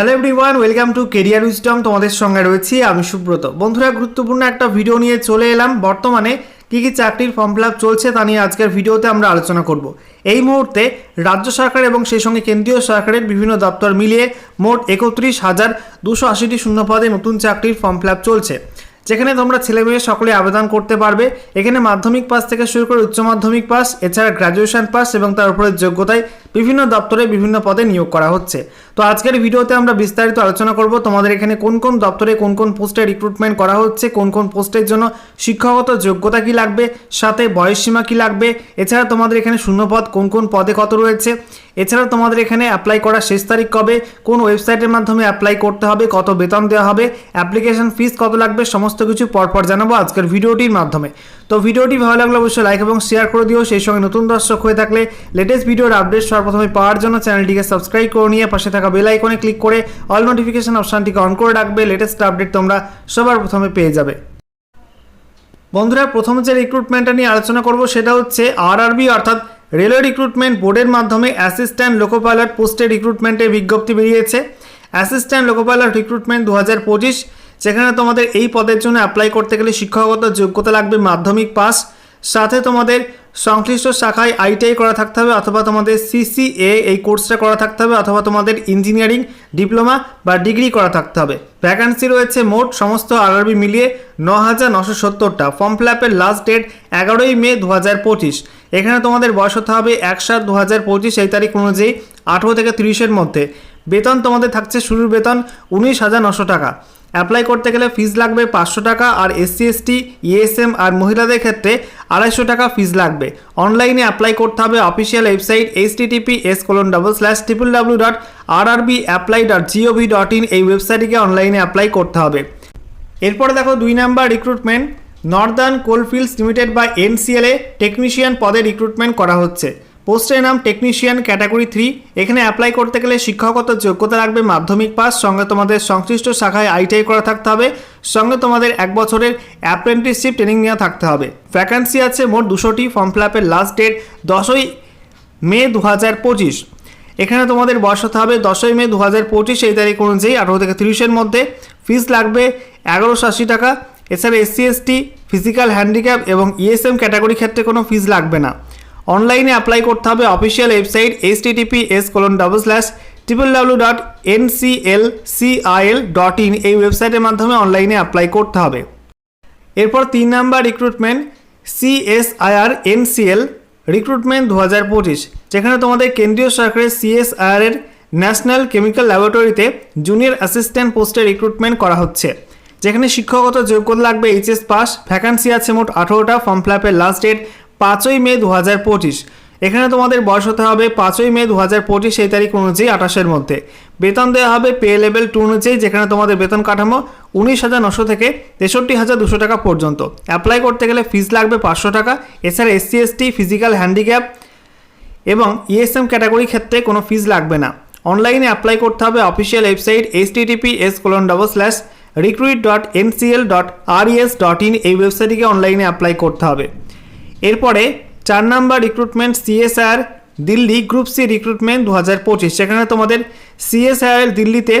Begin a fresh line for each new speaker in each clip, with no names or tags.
Hello everyone welcome to career wisdom তোমাদের সঙ্গে রয়েছি আমি সুব্রত। বন্ধুরা, গুরুত্বপূর্ণ একটা ভিডিও নিয়ে চলে এলাম। বর্তমানে কী কী চাকরির ফর্ম ফিল চলছে তা নিয়ে আজকের ভিডিওতে আমরা আলোচনা করব। এই মুহূর্তে রাজ্য সরকার এবং সেই সঙ্গে কেন্দ্রীয় সরকারের বিভিন্ন দপ্তর মিলিয়ে মোট একত্রিশ হাজার দুশো আশিটি শূন্যপদে নতুন চাকরির ফর্ম ফিল চলছে। যেখানে তোমরা ছেলে মেয়ে সকলে আবেদন করতে পারবে। এখানে মাধ্যমিক পাস থেকে শুরু করে উচ্চ মাধ্যমিক পাস এছাড়া গ্র্যাজুয়েশন পাস এবং তার উপরে যোগ্যতায় বিভিন্ন দপ্তরে বিভিন্ন পদে নিয়োগ করা হচ্ছে। তো আজকের ভিডিওতে আমরা বিস্তারিত আলোচনা করব তোমাদের এখানে কোন কোন দপ্তরে কোন কোন পোস্টে রিক্রুটমেন্ট করা হচ্ছে, কোন কোন পোস্টের জন্য শিক্ষাগত যোগ্যতা কি লাগবে, সাথে বয়সসীমা কি লাগবে, এছাড়া তোমাদের এখানে শূন্যপদ কোন কোন পদে কত রয়েছে, এছাড়া তোমাদের এখানে অ্যাপ্লাই করার শেষ তারিখ কবে, কোন ওয়েবসাইটের মাধ্যমে অ্যাপ্লাই করতে হবে, কত বেতন দেওয়া হবে অ্যাপ্লিকেশন ফিস কত লাগবে, সমস্ত কিছু পরপর জানাব আজকের ভিডিওটির মাধ্যমে। তো ভিডিওটি ভালো লাগলে অবশ্যই লাইক এবং শেয়ার করে দিও, সেই সঙ্গে নতুন দর্শক হয়ে থাকলে লেটেস্ট ভিডিওর আপডেট সর্বপ্রথমে পাওয়ার জন্য চ্যানেলটিকে সাবস্ক্রাইব করে নিয়ে পাশে থাকা বেল আইকনে ক্লিক করে অল নোটিফিকেশন অপশানটিকে অন করে রাখবে। লেটেস্ট আপডেট তোমরা সবার প্রথমে পেয়ে যাবে। বন্ধুরা, প্রথম যে রিক্রুটমেন্টটা নিয়ে আলোচনা করব সেটা হচ্ছে আরআরবি অর্থাৎ রেলওয়ে রিক্রুটমেন্ট বোর্ডের মাধ্যমে অ্যাসিস্ট্যান্ট লোকো পাইলট পোস্টে রিক্রুটমেন্টের বিজ্ঞপ্তি বেরিয়েছে। অ্যাসিস্ট্যান্ট লোকো পাইলট রিক্রুটমেন্ট দু হাজার পঁচিশ, যেখানে তোমাদের এই পদের জন্য অ্যাপ্লাই করতে গেলে শিক্ষাগত যোগ্যতা লাগবে মাধ্যমিক পাস সাথে তোমাদের সংশ্লিষ্ট শাখায় আইটিআই করা থাকতে হবে অথবা তোমাদের সিসিএ এই কোর্সটা করা থাকতে হবে অথবা তোমাদের ইঞ্জিনিয়ারিং ডিপ্লোমা বা ডিগ্রি করা থাকতে হবে। ভ্যাকান্সি রয়েছে মোট সমস্ত আরআরবি মিলিয়ে ন হাজার নশো সত্তরটা। ফর্ম ফিল আপের লাস্ট ডেট এগারোই মে দু হাজার পঁচিশ। এখানে তোমাদের বয়স হতে হবে এক সাত দু হাজার পঁচিশ এই তারিখ অনুযায়ী আঠেরো থেকে তিরিশের মধ্যে। বেতন তোমাদের থাকছে শুরুর বেতন উনিশ হাজার নশো টাকা। অ্যাপ্লাই করতে গেলে ফিজ লাগবে পাঁচশো টাকা আর এসসি, এসটি, ইএসএম আর মহিলাদের ক্ষেত্রে আড়াইশো টাকা ফিজ লাগবে। অনলাইনে অ্যাপ্লাই করতে হবে official website H TTP S colon double slash triple W dot R RB apply dot GOV dot in এই ওয়েবসাইটটিকে অনলাইনে অ্যাপ্লাই করতে হবে। এরপরে দেখো দুই number recruitment Northern Coalfields Limited বা এনসিএলএ টেকনিশিয়ান পদে রিক্রুটমেন্ট করা হচ্ছে। পোস্টের নাম টেকনিশিয়ান ক্যাটাগরি থ্রি। এখানে অ্যাপ্লাই করতে গেলে শিক্ষাগত যোগ্যতা লাগবে মাধ্যমিক পাস, সঙ্গে তোমাদের সংশ্লিষ্ট শাখায় আইটিআই করা থাকতে হবে। সঙ্গে তোমাদের এক বছরের অ্যাপ্রেন্টিসশিপ ট্রেনিং নেওয়া থাকতে হবে। ভ্যাকান্সি আছে মোট দুশোটি ফর্ম ফিল আপের লাস্ট ডেট দশই মে দু হাজার পঁচিশ। এখানে তোমাদের বয়স হতে হবে দশই মে দু হাজার পঁচিশ, এই তারিখ অনুযায়ী আঠারো থেকে তিরিশের মধ্যে। ফিস লাগবে এগারোশো আশি টাকা। এছাড়া এসসি এসটি ফিজিক্যাল হ্যান্ডিক্যাপ এবং ইএসএম ক্যাটাগরি ক্ষেত্রে কোনো ফিস লাগবে না। অনলাইনে অ্যাপ্লাই করতে হবে official website H TTP S colon double slash triple W dot N C L CIL dot in এই ওয়েবসাইটের মাধ্যমে অনলাইনে অ্যাপ্লাই করতে হবে। এরপর তিন number recruitment CSIR NCL recruitment দু হাজার পঁচিশ, যেখানে তোমাদের কেন্দ্রীয় সরকারের সিএসআইআর এর ন্যাশনাল কেমিক্যাল ল্যাবরেটরিতে জুনিয়র অ্যাসিস্ট্যান্ট পোস্টে রিক্রুটমেন্ট করা হচ্ছে। যেখানে শিক্ষাগত যোগ্যতা লাগবে এইচএস পাস ভ্যাকান্সি আছে মোট আঠেরোটা ফর্ম ফিল আপের লাস্ট ডেট পাঁচই মে দু হাজার পঁচিশ। এখানে তোমাদের বয়স হতে হবে পাঁচই মে দু হাজার পঁচিশ সেই তারিখ অনুযায়ী আঠাশের মধ্যে। বেতন দেওয়া হবে পে লেভেল টু অনুযায়ী যেখানে তোমাদের বেতন কাঠামো উনিশ হাজার নশো থেকে তেষট্টি হাজার দুশো টাকা পর্যন্ত। অ্যাপ্লাই করতে গেলে ফিজ লাগবে পাঁচশো টাকা। এছাড়া এসসি, এসটি, ফিজিক্যাল হ্যান্ডিক্যাপ এবং ইএসএম ক্যাটাগরি ক্ষেত্রে কোনো ফিজ লাগবে না। অনলাইনে অ্যাপ্লাই করতে হবে official website H TTP S colon double slash recruit dot NCL dot RES dot in এই ওয়েবসাইটটিকে অনলাইনে অ্যাপ্লাই করতে হবে। এরপরে চার number recruitment CSR Delhi group C recruitment দু হাজার পঁচিশ। সেখানে তোমাদের সিএসআর দিল্লিতে,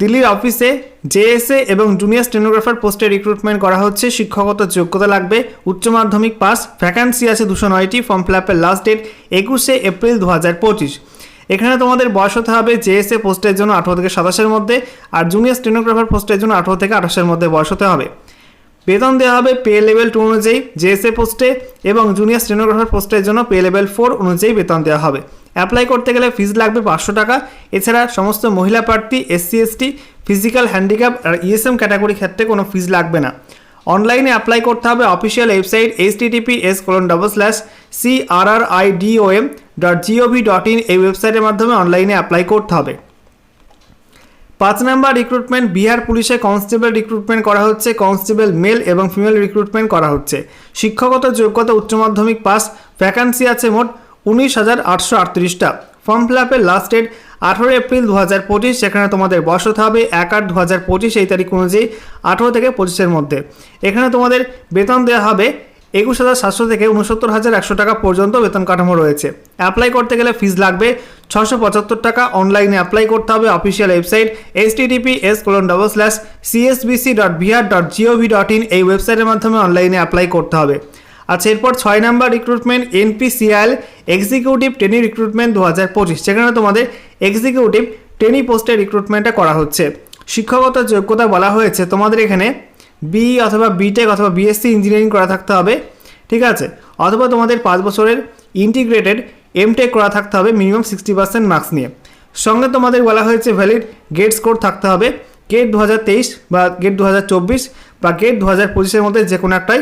দিল্লির অফিসে জেএসএ এবং জুনিয়র স্টেনোগ্রাফার পোস্টে রিক্রুটমেন্ট করা হচ্ছে। শিক্ষাগত যোগ্যতা লাগবে। উচ্চ মাধ্যমিক পাস ভ্যাকান্সি আছে দুশো নয়টি। ফর্ম ফিল আপের লাস্ট ডেট একুশে এপ্রিল দু হাজার পঁচিশ। এখানে তোমাদের বয়স হতে হবে জেএসএ পোস্টের জন্য আঠারো থেকে সাতাশের মধ্যে আর জুনিয়র স্টেনোগ্রাফার পোস্টের জন্য আঠারো থেকে আঠাশের মধ্যে বয়স হতে হবে। বেতন দেওয়া হবে পে লেভেল টু অনুযায়ী জেএসএ পোস্টে এবং জুনিয়র স্টেনোগ্রাফার পোস্টের জন্য পে লেভেল ফোর অনুযায়ী বেতন দেওয়া হবে। অ্যাপ্লাই করতে গেলে ফিজ লাগবে পাঁচশো টাকা। এছাড়া সমস্ত মহিলা প্রার্থী এসসি এসটি ফিজিক্যাল হ্যান্ডিক্যাপ আর ইএসএম ক্যাটাগরি ক্ষেত্রে কোনো ফিজ লাগবে না। অনলাইনে অ্যাপ্লাই করতে হবে official website H TTP S colon double slash C R R I DOM dot GOV dot in এই ওয়েবসাইটের মাধ্যমে অনলাইনে অ্যাপ্লাই করতে হবে। পাঁচ নাম্বার রিক্রুটমেন্ট বিহার পুলিশে কনস্টেবল রিক্রুটমেন্ট করা হচ্ছে কনস্টেবল মেল এবং ফিমেল রিক্রুটমেন্ট করা হচ্ছে। শিক্ষাগত যোগ্যতা উচ্চ মাধ্যমিক পাস ভ্যাকান্সি আছে মোট উনিশ হাজার আটশো আটত্রিশটা। ফর্ম ফিল আপের লাস্ট ডেট আঠেরো এপ্রিল দু হাজার পঁচিশ, সেখানে তোমাদের বয়স হতে হবে এক আট দু হাজার পঁচিশ, এই তারিখ অনুযায়ী আঠেরো থেকে পঁচিশের মধ্যে। এখানে তোমাদের বেতন দেওয়া হবে একুশ হাজার সাতশো থেকে উনসত্তর হাজার একশো টাকা পর্যন্ত বেতন কাঠামো রয়েছে। অ্যাপ্লাই করতে গেলে ফিজ লাগবে ছশো পঁচাত্তর টাকা। অনলাইনে অ্যাপ্লাই করতে হবে official website H TTP S colon double slash CSBC dot Bihar dot GOV dot in এই ওয়েবসাইটের মাধ্যমে অনলাইনে অ্যাপ্লাই করতে হবে। আচ্ছা এরপর ছয় number recruitment NPCIL executive trainee recruitment দু হাজার পঁচিশ। সেখানে তোমাদের এক্সিকিউটিভ ট্রেনি পোস্টের রিক্রুটমেন্টটা করা হচ্ছে। শিক্ষাগত যোগ্যতা বলা হয়েছে। তোমাদের এখানে বি অথবা বিটেক অথবা বিএসসি ইঞ্জিনিয়ারিং করা থাকতে হবে, ঠিক আছে? অথবা তোমাদের পাঁচ বছরের ইন্টিগ্রেটেড এমটেক করা থাকতে হবে মিনিমাম সিক্সটি পার্সেন্ট মার্কস নিয়ে। সঙ্গে তোমাদের বলা হয়েছে ভ্যালিড গেট স্কোর থাকতে হবে। গেট দু হাজার তেইশ বা গেট দু হাজার চব্বিশ বা গেট দু হাজার পঁচিশের মধ্যে যে কোনো একটাই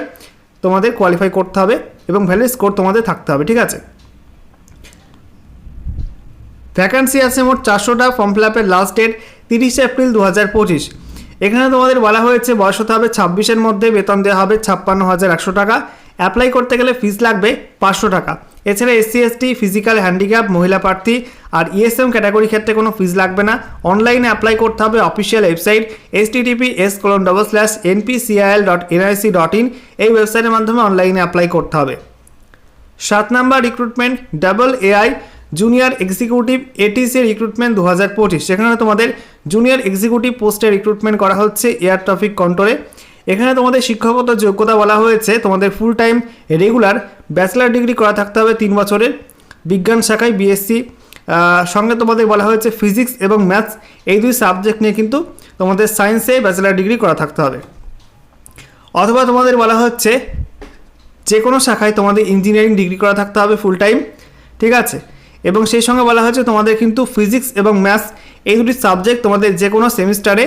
তোমাদের কোয়ালিফাই করতে হবে এবং ভ্যালিড স্কোর তোমাদের থাকতে হবে, ঠিক আছে? ভ্যাকান্সি আছে মোট চারশোটা ফর্ম ফিল আপের লাস্ট ডেট তিরিশে এপ্রিল দু হাজার পঁচিশ। এখানে তোমাদের বলা হয়েছে, বয়স হতে হবে ছাব্বিশের মধ্যে, বেতন দেওয়া হবে ছাপ্পান্ন হাজার একশো টাকা। অ্যাপ্লাই করতে গেলে ফিস লাগবে পাঁচশো টাকা। এছাড়া এসসি এসটি ফিজিক্যাল হ্যান্ডিক্যাপ মহিলা প্রার্থী আর ইএসএম ক্যাটাগরি ক্ষেত্রে কোনো ফিস লাগবে না। অনলাইনে অ্যাপ্লাই করতে হবে official website S TTP S colon double slash NPCIL dot NIC dot in এই ওয়েবসাইটের মাধ্যমে অনলাইনে অ্যাপ্লাই করতে হবে। সাত number recruitment double AI junior executive ATC recruitment দু হাজার পঁচিশ। সেখানে তোমাদের জুনিয়র এক্সিকিউটিভ পোস্টে রিক্রুটমেন্ট করা হচ্ছে এয়ার ট্রাফিক কন্ট্রোলে এখানে তোমাদের শিক্ষাগত যোগ্যতা বলা হয়েছে, তোমাদের full time regular bachelor degree করা থাকতে হবে তিন বছরের। বিজ্ঞান শাখায় বিএসসি সঙ্গে তোমাদের বলা হয়েছে ফিজিক্স এবং ম্যাথস এই দুই সাবজেক্ট নিয়ে কিন্তু তোমাদের সায়েন্সে ব্যাচেলার ডিগ্রি করা থাকতে হবে। অথবা তোমাদের বলা হচ্ছে যে কোনো শাখায় তোমাদের ইঞ্জিনিয়ারিং ডিগ্রি করা থাকতে হবে ফুল টাইম ঠিক আছে? এবং সেই সঙ্গে বলা হয়েছে তোমাদের কিন্তু ফিজিক্স এবং ম্যাথস এই দুটি সাবজেক্ট তোমাদের যে কোনো সেমিস্টারে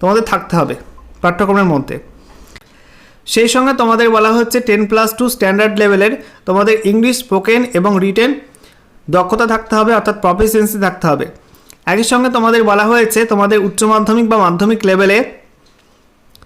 তোমাদের থাকতে হবে পাঠ্যক্রমের মধ্যে। সেই সঙ্গে তোমাদের বলা হচ্ছে টেন প্লাস টু স্ট্যান্ডার্ড লেভেলের তোমাদের ইংলিশ স্পোকেন এবং রিটেন দক্ষতা থাকতে হবে, অর্থাৎ প্রফিসিয়েন্সি থাকতে হবে। একই সঙ্গে তোমাদের বলা হয়েছে তোমাদের উচ্চ মাধ্যমিক বা মাধ্যমিক লেভেলে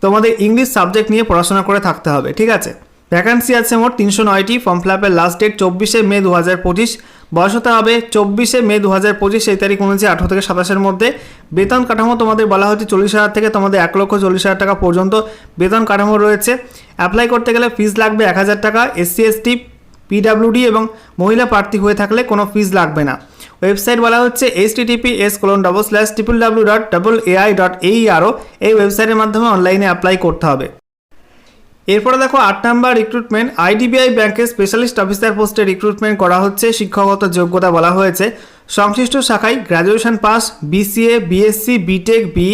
তোমাদের ইংলিশ সাবজেক্ট নিয়ে পড়াশোনা করে থাকতে হবে, ঠিক আছে? ভ্যাকান্সি আছে মোট তিনশো নয়টি ফর্ম ফিল আপের লাস্ট ডেট চব্বিশে মে দু হাজার পঁচিশ। বয়স হতে হবে চব্বিশে মে দু হাজার পঁচিশ সেই তারিখ অনুযায়ী আঠারো থেকে সাতাশের মধ্যে। বেতন কাঠামো তোমাদের বলা হচ্ছে চল্লিশ হাজার থেকে তোমাদের এক লক্ষ চল্লিশ হাজার টাকা পর্যন্ত বেতন কাঠামো রয়েছে। অ্যাপ্লাই করতে গেলে ফিজ লাগবে এক হাজার টাকা এসসি এসটি পিডাব্লিউডি এবং মহিলা প্রার্থী হয়ে থাকলে কোনো ফিজ লাগবে না। ওয়েবসাইট বলা হচ্ছে H TTP S colon double slash triple W dot double AI dot এই আরও এই ওয়েবসাইটের মাধ্যমে অনলাইনে অ্যাপ্লাই করতে হবে। এরপরে দেখো আট নাম্বার রিক্রুটমেন্ট আইডিবিআই ব্যাংকের স্পেশালিস্ট অফিসার পোস্টে রিক্রুটমেন্ট করা হচ্ছে, শিক্ষাগত যোগ্যতা বলা হয়েছে। সংশ্লিষ্ট শাখায় graduation pass BCA BSc BTech B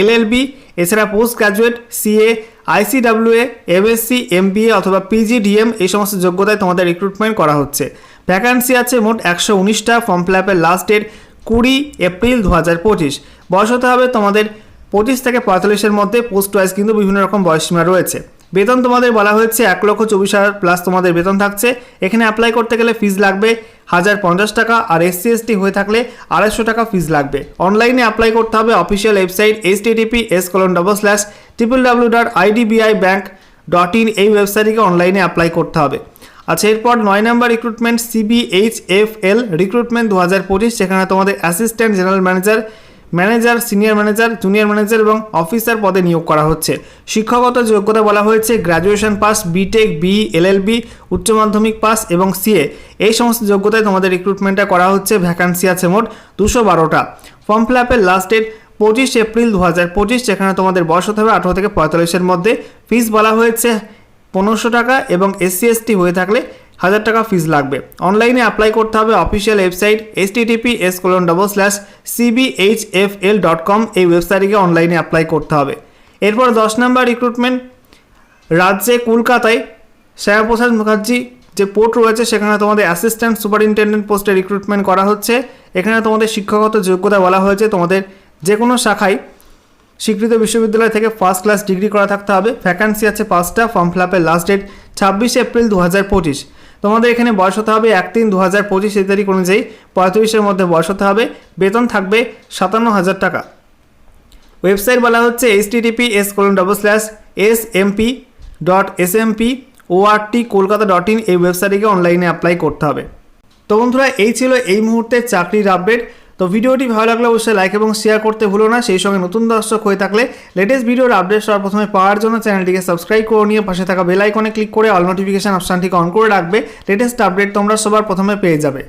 LLB এছাড়া post graduate CA ICWA MSc MBA অথবা পিজিডিএম এই সমস্ত যোগ্যতায় তোমাদের রিক্রুটমেন্ট করা হচ্ছে। ভ্যাকান্সি আছে মোট একশো উনিশটা ফর্ম ফিল আপের লাস্ট ডেট কুড়ি এপ্রিল দু হাজার পঁচিশ। বয়স হতে হবে তোমাদের পঁচিশ থেকে পঁয়তাল্লিশের মধ্যে পোস্ট ওয়াইজ কিন্তু বিভিন্ন রকম বয়সীমা রয়েছে। বেতন তোমাদের বলা হয়েছে এক লক্ষ চব্বিশ হাজার প্লাস তোমাদের বেতন থাকছে। এখানে অ্যাপ্লাই করতে গেলে ফিজ লাগবে হাজার পঞ্চাশ টাকা আর এসসি এসটি হয়ে থাকলে আড়াইশো টাকা ফিজ লাগবে। অনলাইনে অ্যাপ্লাই করতে হবে official website H TTP S colon double slash triple W dot IDBI bank dot in এই ওয়েবসাইটকে অনলাইনে অ্যাপ্লাই করতে হবে। আচ্ছা এরপর নয় নম্বর রিক্রুটমেন্ট সিবিএইচএফএল রিক্রুটমেন্ট দু হাজার পঁচিশ, সেখানে তোমাদের assistant general manager manager, senior manager, junior manager এবং অফিসার পদে নিয়োগ করা হচ্ছে। শিক্ষাগত যোগ্যতা বলা হয়েছে graduation pass BTech B LLB উচ্চ মাধ্যমিক পাস এবং সিএ এই সমস্ত যোগ্যতায় তোমাদের রিক্রুটমেন্টটা করা হচ্ছে ভ্যাকান্সি আছে মোট দুশো বারোটা। ফর্ম ফিল আপের লাস্ট ডেট পঁচিশ এপ্রিল দু হাজার পঁচিশ, যেখানে তোমাদের বয়স হতে হবে আঠারো থেকে পঁয়তাল্লিশের মধ্যে। ফিস বলা হয়েছে পনেরোশো টাকা এবং এসসি এসটি হয়ে থাকলে হাজার টাকা ফিজ লাগবে। অনলাইনে অ্যাপ্লাই করতে হবে official website H TTP S colon double slash CBHFL dot com এই ওয়েবসাইটে অনলাইনে অ্যাপ্লাই করতে হবে। এরপর দশ নম্বর রিক্রুটমেন্ট রাজ্যে কলকাতায় শ্যামাপ্রসাদ মুখার্জি যে পোর্ট রয়েছে, সেখানে তোমাদের অ্যাসিস্ট্যান্ট সুপারিনটেন্ডেন্ট পোস্টে রিক্রুটমেন্ট করা হচ্ছে। এখানে তোমাদের শিক্ষাগত যোগ্যতা বলা হয়েছে। তোমাদের যে কোনো শাখায় স্বীকৃত বিশ্ববিদ্যালয় থেকে ফার্স্ট ক্লাস ডিগ্রি করা থাকতে হবে। ভ্যাকান্সি আছে পাঁচটা ফর্ম ফিল আপের লাস্ট ডেট ছাব্বিশে এপ্রিল দু হাজার পঁচিশ। তোমাদের এখানে বয়স হতে হবে এক তিন দু হাজার পঁচিশ তারিখ অনুযায়ী। পঁয়ত্রিশের মধ্যে বয়স হতে হবে। বেতন থাকবে সাতান্ন হাজার টাকা। ওয়েবসাইট বলা হচ্ছে H TTP S colon double slash S MP dot S MP ORT Kolkata dot in এই ওয়েবসাইটে অনলাইনে অ্যাপ্লাই করতে হবে। তো বন্ধুরা, এই ছিল এই মুহূর্তে চাকরির আপডেট তো ভিডিওটি ভালো লাগলে অবশ্যই লাইক এবং শেয়ার করতে ভুলো না। সেই সঙ্গে নতুন দর্শক হয়ে থাকলে লেটেস্ট ভিডিওর আপডেট সবার প্রথমে পাওয়ার জন্য চ্যানেলটিকে সাবস্ক্রাইব করে নিয়ে পাশে থাকা বেল আইকনে ক্লিক করে অল নোটিফিকেশান অপশানটিকে অন করে রাখবে। লেটেস্ট আপডেট তোমরা সবার প্রথমে পেয়ে যাবে।